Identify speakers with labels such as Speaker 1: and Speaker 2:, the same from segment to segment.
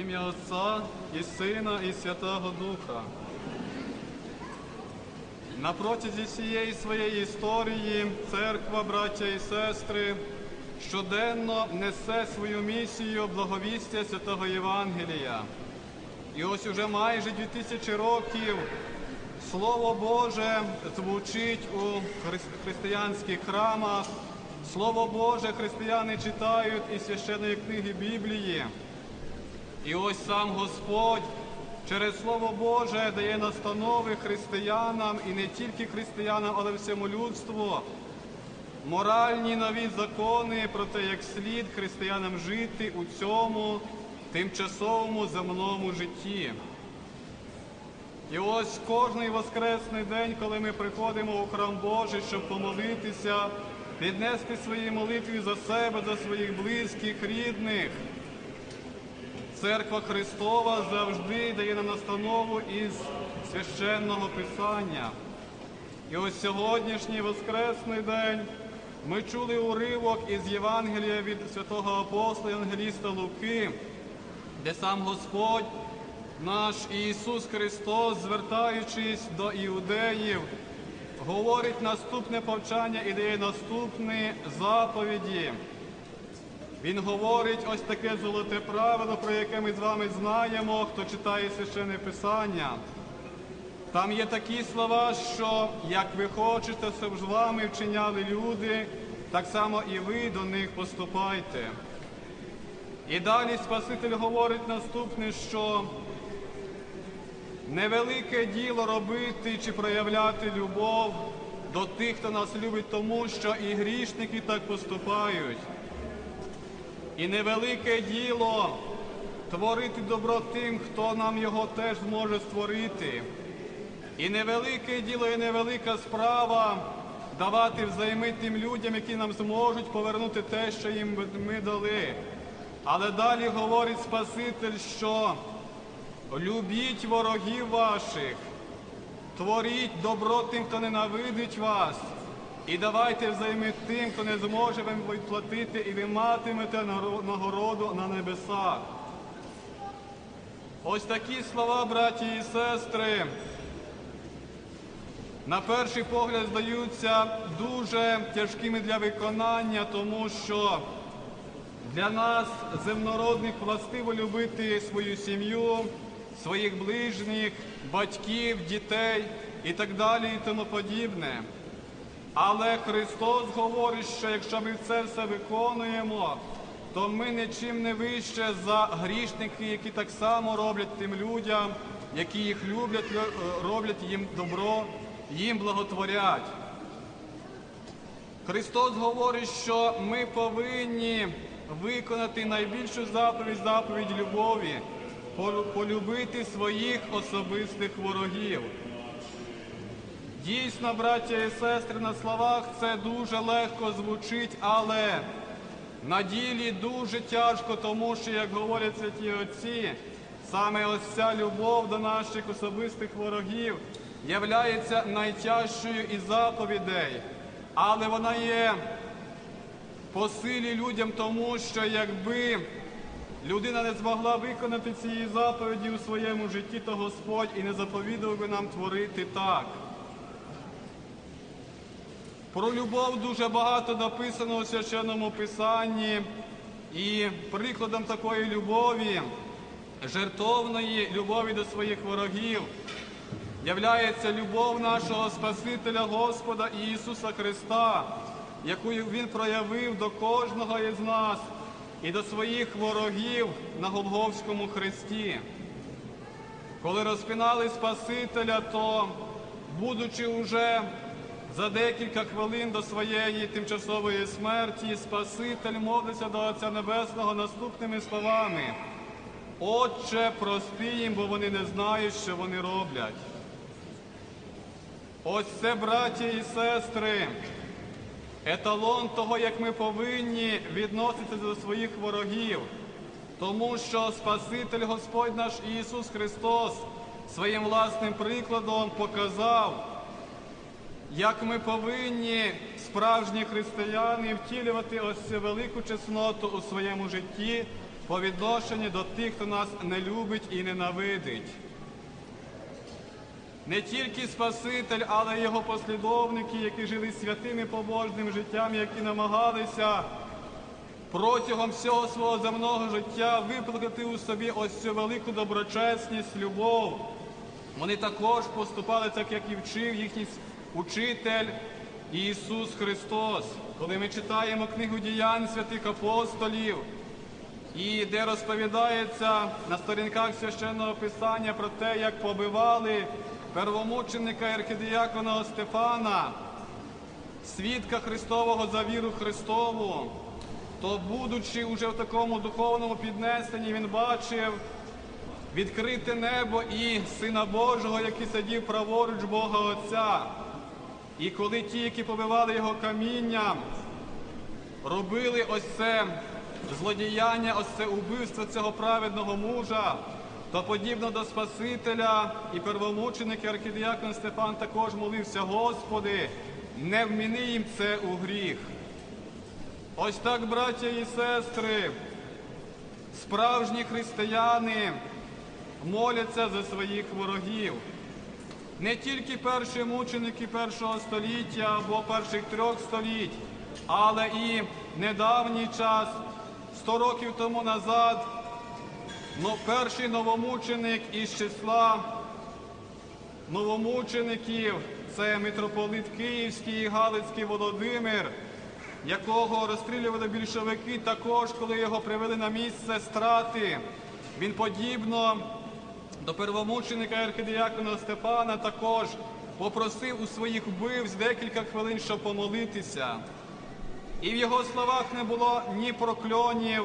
Speaker 1: ім'я Отця і Сина, і Святого Духа. На протязі всієї своєї історії церква, браття і сестри, щоденно несе свою місію благовістя святого Євангелія. І ось уже майже дві тисячі років Слово Боже звучить у християнських храмах. Слово Боже християни читають із священної книги Біблії. І ось сам Господь через Слово Боже дає настанови християнам і не тільки християнам, але всьому людству. Моральні нові закони про те, як слід християнам жити у цьому тимчасовому земному житті. І ось кожний воскресний день, коли ми приходимо у храм Божий, щоб помолитися, піднести свої молитві за себе, за своїх близьких, рідних. Церква Христова завжди дає нам настанову із священного Писання. І ось сьогоднішній воскресний день ми чули уривок із Євангелія від святого апостола Євангеліста Луки, де сам Господь, наш Ісус Христос, звертаючись до іудеїв, говорить наступне повчання і дає наступні заповіді. Він говорить ось таке золоте правило, про яке ми з вами знаємо, хто читає священне Писання. Там є такі слова, що як ви хочете, щоб з вами вчиняли люди, так само і ви до них поступайте. І далі Спаситель говорить наступне, що невелике діло робити чи проявляти любов до тих, хто нас любить, тому що і грішники так поступають. І невелике діло творити добро тим, хто нам його теж зможе створити. І невелике діло, і невелика справа давати взайми тим людям, які нам зможуть повернути те, що їм ми дали. Але далі говорить Спаситель, що любіть ворогів ваших, творіть добро тим, хто ненавидить вас, і давайте взайми тим, хто не зможе вам відплатити, і ви матимете нагороду на небесах. Ось такі слова, браті і сестри, на перший погляд здаються дуже тяжкими для виконання, тому що для нас, земнородних, властиво любити свою сім'ю, своїх ближніх, батьків, дітей і так далі, і тому подібне. Але Христос говорить, що якщо ми це все виконуємо, то ми нічим не вище за грішники, які так само роблять тим людям, які їх люблять, роблять їм добро, їм благотворять. Христос говорить, що ми повинні виконати найбільшу заповідь заповідь любові, полюбити своїх особистих ворогів. Дійсно, браття і сестри, на словах це дуже легко звучить, але на ділі дуже тяжко, тому що, як говорять святі отці, саме ось ця любов до наших особистих ворогів являється найтяжчою із заповідей, але вона є по силі людям, тому що якби людина не змогла виконати цієї заповіді у своєму житті, то Господь і не заповідав би нам творити так. Про любов дуже багато написано у священному писанні, і прикладом такої любові, жертовної любові до своїх ворогів, являється любов нашого Спасителя Господа Ісуса Христа, яку Він проявив до кожного із нас і до своїх ворогів на Голговському хресті. Коли розпинали Спасителя, то, будучи уже за декілька хвилин до своєї тимчасової смерті, Спаситель мовиться до Отця Небесного наступними словами. Отче, прости їм, бо вони не знають, що вони роблять. Ось це, браті і сестри, еталон того, як ми повинні відноситися до своїх ворогів. Тому що Спаситель Господь наш Ісус Христос своїм власним прикладом показав, як ми повинні, справжні християни, втілювати ось цю велику чесноту у своєму житті, по відношенню до тих, хто нас не любить і ненавидить. Не тільки Спаситель, але й його послідовники, які жили святим і побожним життям, які намагалися протягом всього свого земного життя виплакати у собі ось цю велику доброчесність, любов. Вони також поступали так, як і вчив їхній учитель Ісус Христос. Коли ми читаємо книгу діянь святих апостолів, і де розповідається на сторінках священного писання про те, як побивали первомученика архідіякона Стефана, свідка Христового за віру Христову, то, будучи уже в такому духовному піднесенні, він бачив відкрите небо і Сина Божого, який сидів праворуч Бога Отця. І коли ті, які побивали його камінням, робили ось це злодіяння, ось це убивство цього праведного мужа, то подібно до Спасителя і первомученик і архідіакон Стефан також молився, Господи, не вміни їм це у гріх. Ось так, браття і сестри, справжні християни моляться за своїх ворогів. Не тільки перші мученики першого століття або перших трьох століть, але і недавній час, сто років тому назад, перший новомученик із числа новомучеників це митрополит Київський і Галицький Володимир, якого розстрілювали більшовики також, коли його привели на місце страти. Він подібно до первомученика архідіякона Стефана також попросив у своїх вбивць декілька хвилин, щоб помолитися. І в його словах не було ні прокльонів,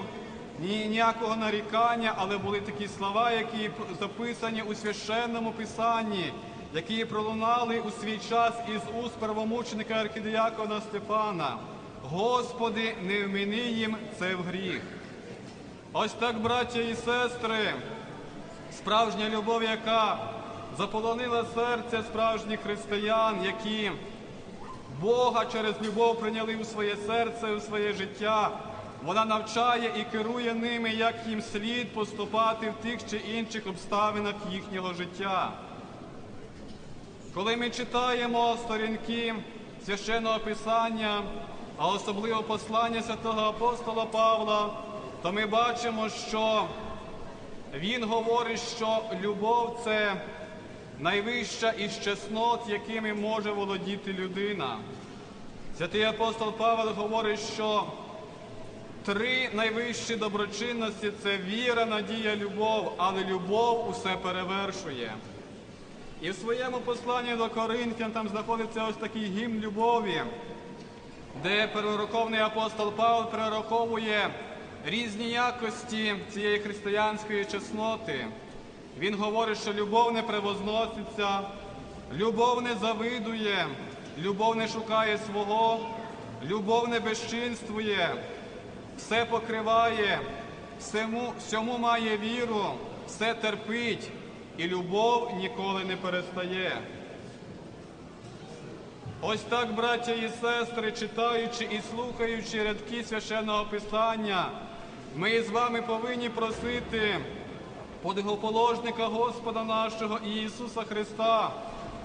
Speaker 1: ні ніякого нарікання, але були такі слова, які записані у священному писанні, які пролунали у свій час із уст первомученика архідіякона Стефана. Господи, не вміни їм це в гріх. Ось так, браття і сестри, справжня любов, яка заполонила серце справжніх християн, які Бога через любов прийняли у своє серце, у своє життя. Вона навчає і керує ними, як їм слід поступати в тих чи інших обставинах їхнього життя. Коли ми читаємо сторінки священного Писання, а особливо послання святого апостола Павла, то ми бачимо, що він говорить, що любов це найвища із чеснот, якими може володіти людина. Святий апостол Павел говорить, що три найвищі доброчинності це віра, надія, любов, але любов усе перевершує. І в своєму посланні до Коринфян там знаходиться ось такий гімн любові, де перероковний апостол Павел перераховує різні якості цієї християнської чесноти. Він говорить, що любов не превозноситься, любов не завидує, любов не шукає свого, любов не безчинствує, все покриває, всьому, всьому має віру, все терпить, і любов ніколи не перестає. Ось так, браття і сестри, читаючи і слухаючи рядки священного Писання, ми з вами повинні просити подигоположника Господа нашого Ісуса Христа,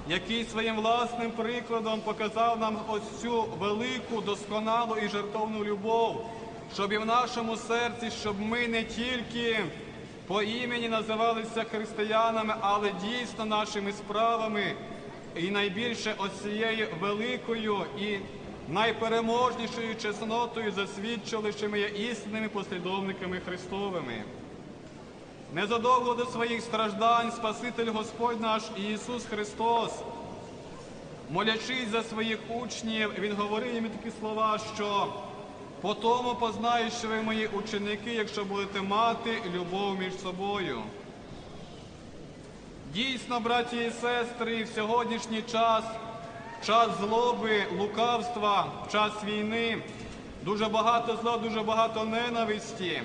Speaker 1: який своїм власним прикладом показав нам ось цю велику, досконалу і жертовну любов, щоб і в нашому серці, щоб ми не тільки по імені називалися християнами, але дійсно нашими справами і найбільше оцією великою і найпереможнішою чеснотою засвідчили, що ми є істинними послідовниками Христовими. Незадовго до своїх страждань Спаситель Господь наш Ісус Христос, молячись за своїх учнів, Він говорив їм такі слова, що по тому познають, що ви мої ученики, якщо будете мати любов між собою. Дійсно, браті і сестри, в сьогоднішній час, час злоби, лукавства, час війни, дуже багато зла, дуже багато ненависті.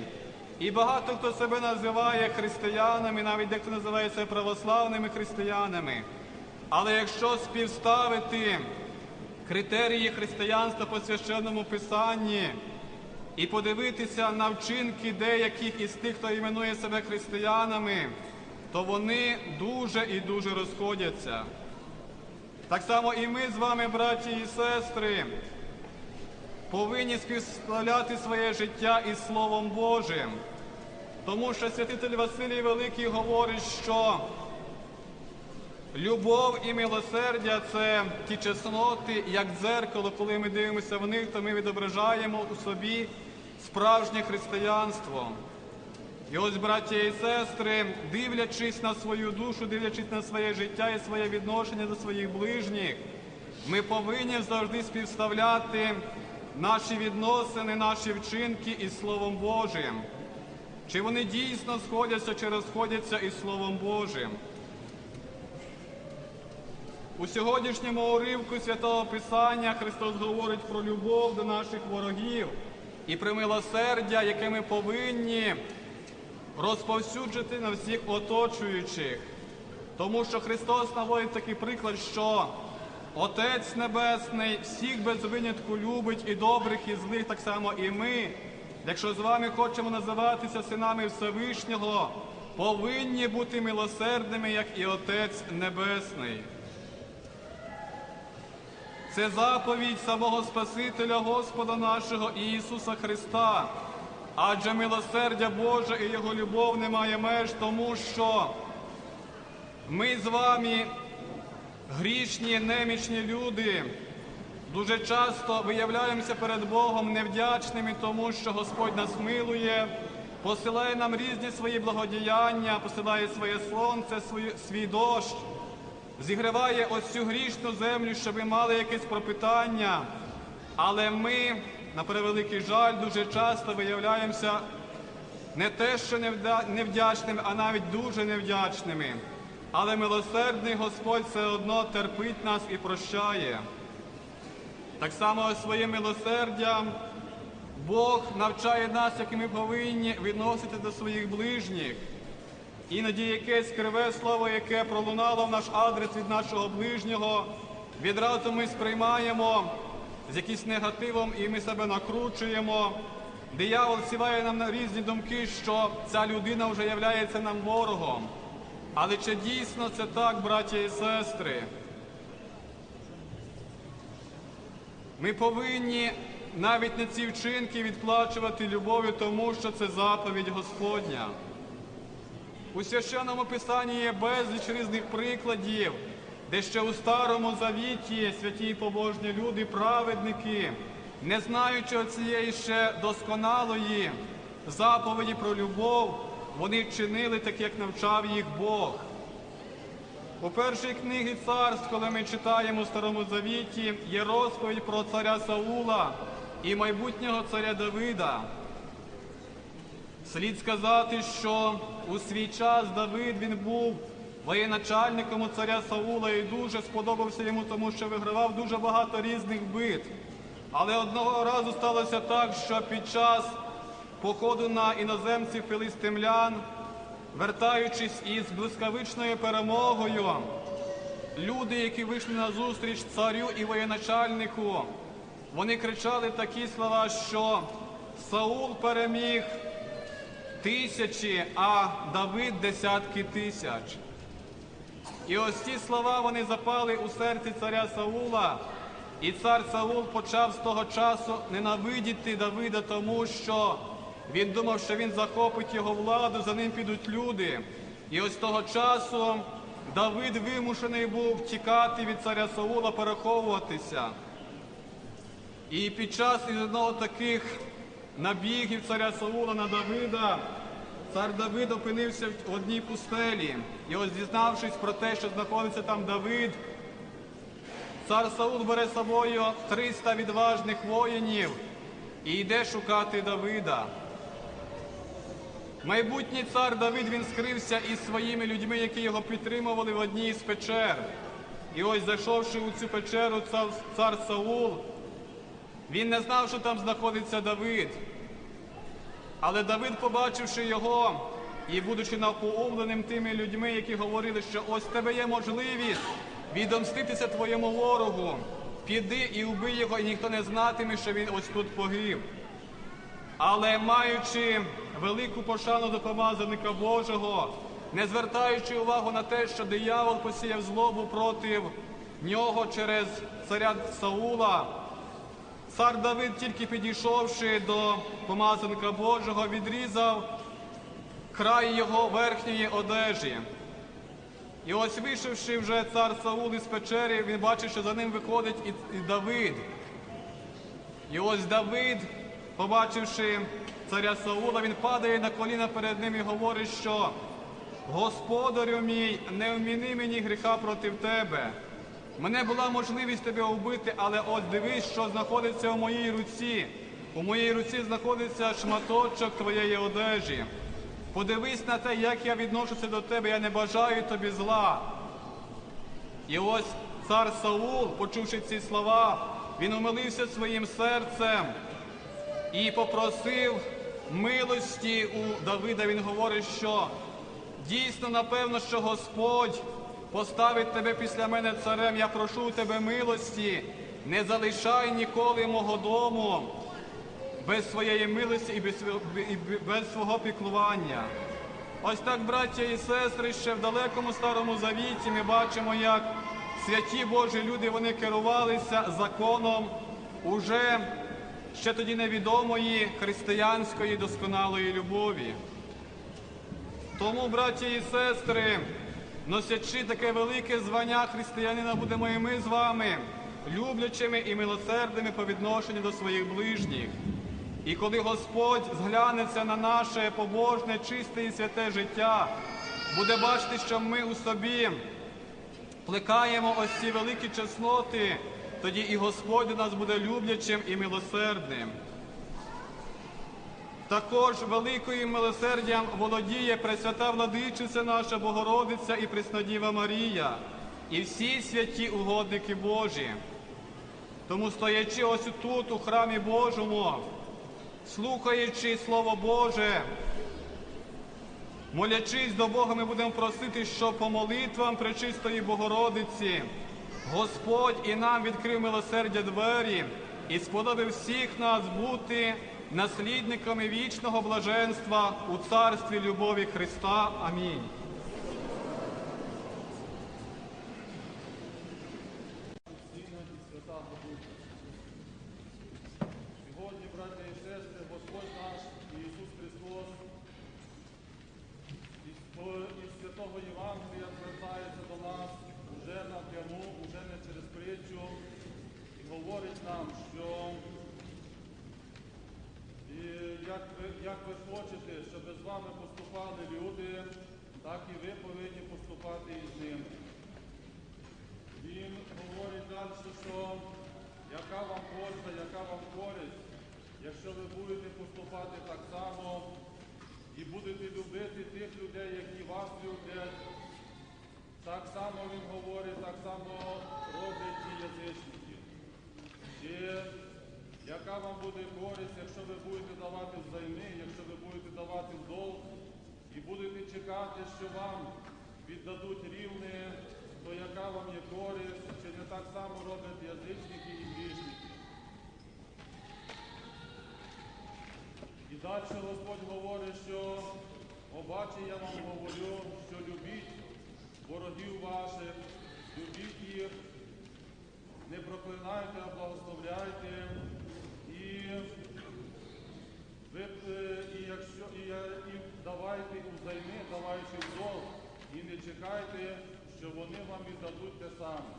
Speaker 1: І багато хто себе називає християнами, навіть дехто називає себе православними християнами. Але якщо співставити критерії християнства по священному писанні, і подивитися на вчинки деяких із тих, хто іменує себе християнами, то вони дуже і дуже розходяться. Так само і ми з вами, браті і сестри, повинні співставляти своє життя із Словом Божим. Тому що святитель Василій Великий говорить, що любов і милосердя це ті чесноти, як дзеркало, коли ми дивимося в них, то ми відображаємо у собі справжнє християнство. І ось, браття і сестри, дивлячись на свою душу, дивлячись на своє життя і своє відношення до своїх ближніх, ми повинні завжди співставляти наші відносини, наші вчинки із Словом Божим. Чи вони дійсно сходяться, чи розходяться із Словом Божим? У сьогоднішньому уривку Святого Писання Христос говорить про любов до наших ворогів і про милосердя, яке ми повинні розповсюджити на всіх оточуючих. Тому що Христос наводить такий приклад, що Отець Небесний всіх без винятку любить і добрих, і злих, так само і ми. Якщо з вами хочемо називатися синами Всевишнього, повинні бути милосердними, як і Отець Небесний. Це заповідь самого Спасителя Господа нашого Ісуса Христа. Адже милосердя Боже і Його любов не має меж, тому що ми з вами, грішні, немічні люди, дуже часто виявляємося перед Богом невдячними, тому що Господь нас милує, посилає нам різні свої благодіяння, посилає своє сонце, свій, дощ зігріває ось цю грішну землю, щоб ми мали якесь пропитання. Але ми, на превеликий жаль, дуже часто виявляємося не те, що невдячними, а навіть дуже невдячними. Але милосердний Господь все одно терпить нас і прощає. Так само своїм милосердям Бог навчає нас, як ми повинні відносити до своїх ближніх. Іноді якесь криве слово, яке пролунало в наш адрес від нашого ближнього, відразу ми сприймаємо з якимось негативом і ми себе накручуємо. Диявол сіває нам на різні думки, що ця людина вже являється нам ворогом. Але чи дійсно це так, браття і сестри? Ми повинні навіть на ці вчинки відплачувати любов'ю, тому що це заповідь Господня. У священному писанні є безліч різних прикладів, де ще у старому завіті святі побожні люди, праведники, не знаючи цієї ще досконалої заповіді про любов, вони чинили так, як навчав їх Бог. У першій книгі царств, коли ми читаємо у Старому Завіті, є розповідь про царя Саула і майбутнього царя Давида. Слід сказати, що у свій час Давид він був воєначальником у царя Саула і дуже сподобався йому, тому що вигравав дуже багато різних битв. Але одного разу сталося так, що під час походу на іноземців філистимлян, вертаючись із блискавичною перемогою, люди, які вийшли на зустріч царю і воєначальнику, вони кричали такі слова, що Саул переміг тисячі, а Давид десятки тисяч. І ось ці слова вони запали у серці царя Саула, і цар Саул почав з того часу ненавидіти Давида, тому що він думав, що він захопить його владу, за ним підуть люди. І ось того часу Давид вимушений був втікати від царя Саула, переховуватися. І під час із одного таких набігів царя Саула на Давида, цар Давид опинився в одній пустелі. І ось дізнавшись про те, що знаходиться там Давид, цар Саул бере з собою 300 відважних воїнів і йде шукати Давида. Майбутній цар Давид він скрився із своїми людьми, які його підтримували в одній з печер. І ось зайшовши у цю печеру, цар, Саул, він не знав, що там знаходиться Давид. Але Давид, побачивши його і будучи напоумленим тими людьми, які говорили, що ось тебе є можливість відомститися твоєму ворогу, піди і убий його, і ніхто не знатиме, що він ось тут погиб. Але маючи велику пошану до помазаника Божого, не звертаючи увагу на те, що диявол посіяв злобу проти нього через царя Саула, цар Давид, тільки підійшовши до помазаника Божого, відрізав край його верхньої одежі. І ось вийшовши вже цар Саул із печері, він бачить, що за ним виходить і Давид. І ось Давид, побачивши царя Саула, він падає на коліна перед ним і говорить, що Господарю мій, не вміни мені гріха проти тебе. Мене була можливість тебе вбити, але ось дивись, що знаходиться у моїй руці. У моїй руці знаходиться шматочок твоєї одежі. Подивись на те, як я відношуся до тебе, я не бажаю тобі зла. І ось цар Саул, почувши ці слова, він умилився своїм серцем і попросив милості у Давида. Він говорить, що дійсно, напевно, що Господь поставить тебе після мене царем. Я прошу тебе милості, не залишай ніколи мого дому без своєї милості і без, і без свого піклування. Ось так, браття і сестри, ще в далекому старому завіті ми бачимо, як святі Божі люди вони керувалися законом уже ще тоді невідомої християнської досконалої любові. Тому, браття і сестри, носячи таке велике звання християнина, будемо і ми з вами люблячими і милосердними по відношенню до своїх ближніх. І коли Господь зглянеться на наше побожне, чисте і святе життя, буде бачити, що ми у собі плекаємо ось ці великі чесноти, тоді і Господь у нас буде люблячим і милосердним. Також великою милосердям володіє Пресвята Владичиця наша Богородиця і Преснодіва Марія, і всі святі угодники Божі. Тому стоячи ось тут, у храмі Божому, слухаючи Слово Боже, молячись до Бога, ми будемо просити, що по молитвам Пречистої Богородиці Господь і нам відкрив милосердя двері і сподобив всіх нас бути наслідниками вічного блаженства у царстві любові Христа. Амінь.
Speaker 2: Сьогодні, браття і сестри, Господь наш Ісус Христос із, святого Євангелія звертається до нас уже напряму, уже не через притчу, і говорить нам, що як, ви, як ви хочете, щоб з вами поступали люди, так і ви повинні поступати із ними. Він говорить далі, що яка вам польза, яка вам користь, якщо ви будете поступати так само і будете любити тих людей, які вас люблять, так само він говорить, так само роблять ті язичники. І яка вам буде користь, якщо ви будете давати взайми, якщо ви будете давати в долг і будете чекати, що вам віддадуть рівне, то яка вам є користь, чи не так само роблять язичники і грішники. І далі Господь говорить, що обаче я вам говорю, що любіть ворогів ваших, любіть їх, не проклинайте, а благословляйте. Ви, е, і, давайте узайми, даваючи в долг, і не чекайте, що вони вам віддадуть те саме.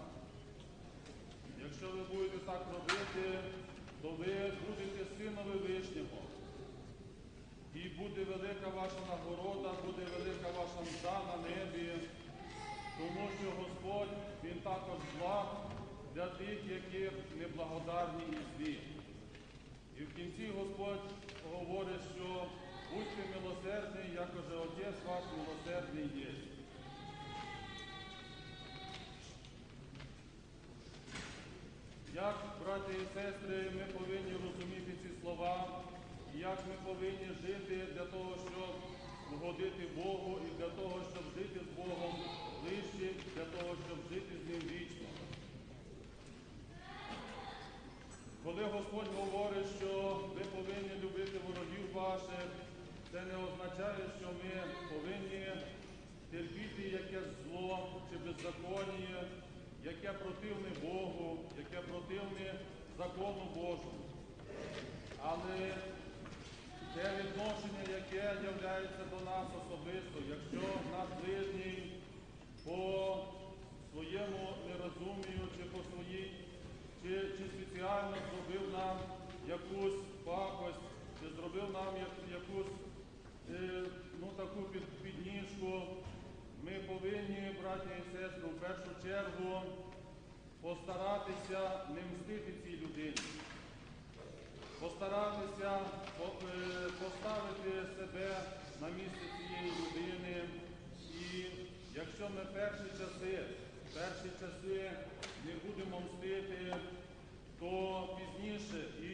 Speaker 2: Якщо ви будете так робити, то ви будете синові вишнього. І буде велика ваша нагорода, буде велика ваша мда на небі, тому що Господь, Він також благ для тих, які неблагодарні і злі. І в кінці Господь говорить, що будьте милосердні, як уже Отець ваш милосердний є. Як, браті і сестри, ми повинні розуміти ці слова, як ми повинні жити для того, щоб угодити Богу, і для того, щоб жити з Богом ближче, для того, щоб жити з Ним вічно. Коли Господь говорить, що ваших, це не означає, що ми повинні терпіти якесь зло чи беззаконня, яке противне Богу, яке противне закону Божому. Але те відношення, яке є до нас особисто, якщо наш ближній по своєму нерозумію чи по своїй, чи, чи спеціально зробив нам якусь пакость, зробив нам якусь е, ну, таку підніжку, ми повинні, браті і сестри, в першу чергу постаратися не мстити цій людині постаратися е, поставити себе на місце цієї людини. І якщо ми перші часи, перші часи не будемо мстити, то пізніше, і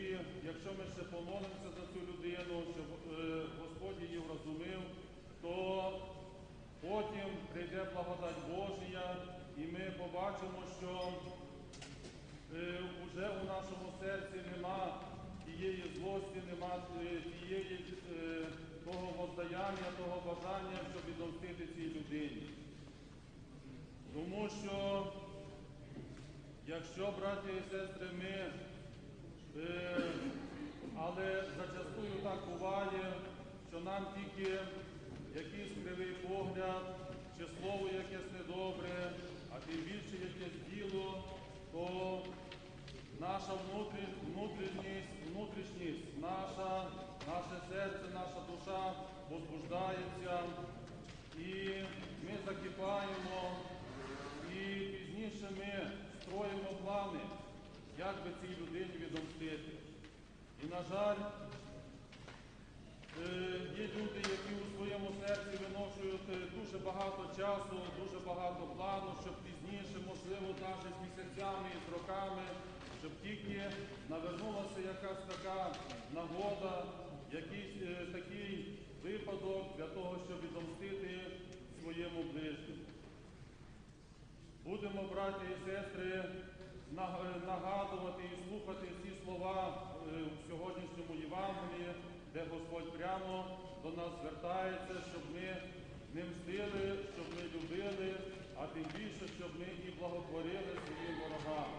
Speaker 2: якщо ми ще помолимося за цю людину, щоб е, Господь її врозумів, то потім прийде благодать Божія, і ми побачимо, що Е, Уже у нашому серці нема тієї злості, нема е, тієї е, того воздаяння, того бажання, щоб відомстити цій людині. Тому що, якщо, браті і сестри, ми, е, але зачастую так буває, що нам тільки якийсь кривий погляд, чи слово якесь недобре, а тим більше якесь діло, то наша внутрішність, внутрішність, наша, наше серце, наша душа возбуждається, і ми закипаємо, і пізніше ми строїмо плани, як би цій людині відомстити. І, на жаль, Е, Є люди, які у своєму серці виношують е, дуже багато часу, дуже багато плану, щоб пізніше, можливо, навіть з місяцями і з роками, щоб тільки навернулася якась така нагода, якийсь е, такий випадок для того, щоб відомстити своєму ближньому. Будемо, браті і сестри, нагадувати і слухати ці слова е, в сьогоднішньому Євангелії, де Господь прямо до нас звертається, щоб ми не мстили, щоб ми любили, а тим більше, щоб ми і благотворили своїм ворогам.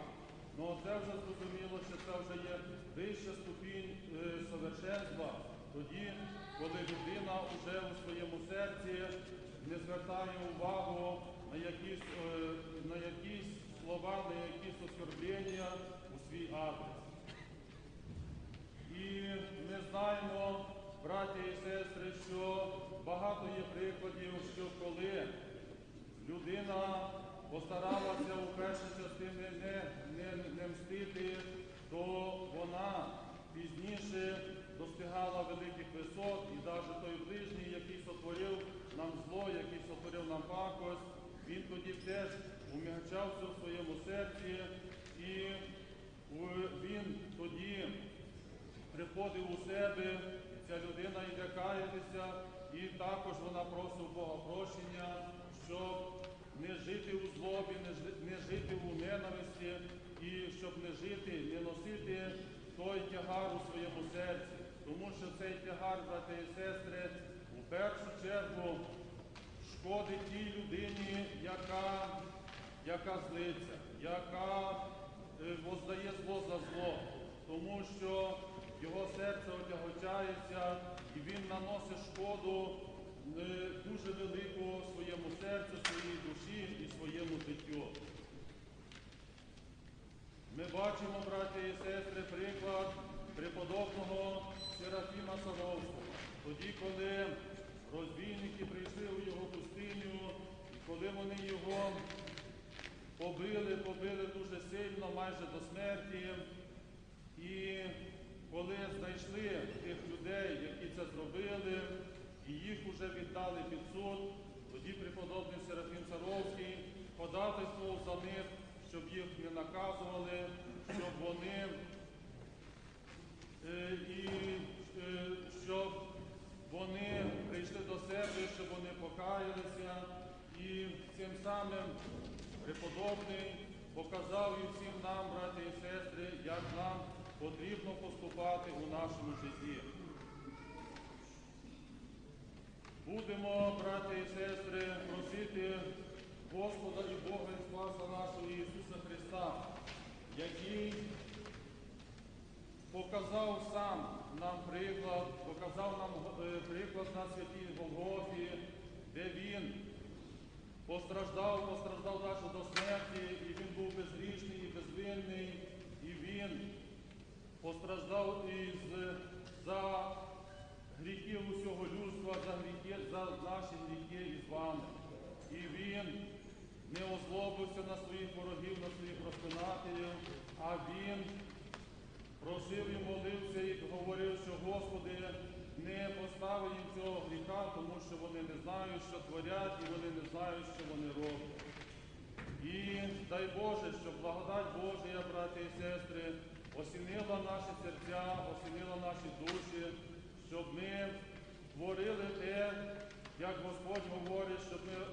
Speaker 2: Ну це вже зрозуміло, що це вже є вища ступінь е, совершенства, тоді, коли людина вже у своєму серці не звертає увагу на якісь, е, на якісь слова, на якісь оскорблення у свій адрес. І ми знаємо, браті і сестри, що багато є прикладів, що коли людина постаралася у першій частині не, не, не мстити, то вона пізніше достигала великих висот, і навіть той ближній, який сотворив нам зло, який сотворив нам пакость, він тоді теж умягчався в своєму серці, і він тоді приходив у себе, і ця людина йде каятися, і також вона просить Бога прощення, щоб не жити у злобі, не жити у ненависті, і щоб не жити, не носити той тягар у своєму серці. Тому що цей тягар, брати і сестри, у першу чергу шкодить тій людині, яка, яка злиться, яка е, воздає зло за зло, тому що його серце отягочається і він наносить шкоду е, дуже велику своєму серцю, своїй душі і своєму життю. Ми бачимо, браті і сестри, приклад преподобного Серафіма Саровського. Тоді, коли розбійники прийшли у його пустиню, і коли вони його побили, побили дуже сильно, майже до смерті. І коли знайшли тих людей, які це зробили, і їх уже віддали під суд, тоді преподобний Серафім Саровський ходатайствував за них, щоб їх не наказували, щоб вони е, і е, щоб вони прийшли до себе, щоб вони покаялися, і цим самим преподобний показав і всім нам, браті і сестри, як нам потрібно поступати у нашому житті. Будемо, браті і сестри, просити Господа і Бога і Спаса нашого Ісуса Христа, який показав сам нам приклад, показав нам е, приклад на святій Голгофі, де він постраждав, постраждав аж до смерті, і він був безгрішний і безвинний, і він постраждав із за гріхи усього людства, за гріхи, за наші гріхи із вами. І він не озлобився на своїх ворогів, на своїх розпинателів, а він просив і молився і говорив, що Господи, не постави їм цього гріха, тому що вони не знають, що творять, і вони не знають, що вони роблять. І дай Боже, щоб благодать Божія, брати і сестри, осінила наші серця, осінила наші душі, щоб ми творили те, як Господь говорить, щоб ми е,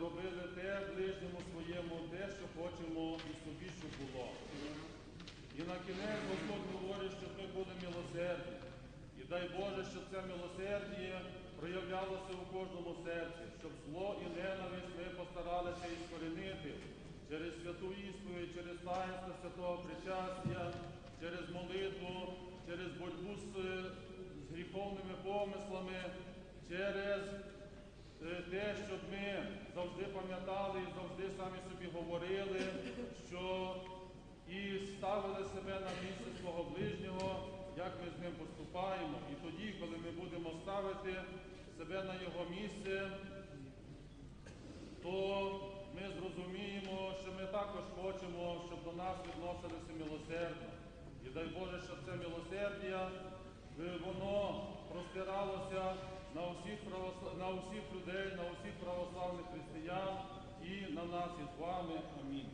Speaker 2: робили те ближньому своєму, те, що хочемо і собі, щоб було. І на кінець Господь говорить, щоб ми були милосердні. І дай Боже, щоб це милосердіє проявлялося у кожному серці, щоб зло і ненависть ми постаралися іскоренити через святу ісповідь, через таїнство святого причастя, через молитву, через боротьбу з, з гріховними помислами, через е, те, щоб ми завжди пам'ятали і завжди самі собі говорили, що і ставили себе на місце свого ближнього, як ми з ним поступаємо. І тоді, коли ми будемо ставити себе на його місце, то ми зрозуміємо, що ми також хочемо, щоб до нас відносилися милосердно. І дай Боже, щоб це милосердя, воно простиралося на усіх, правосла... на усіх людей, на усіх православних християн і на нас із вами. Амінь.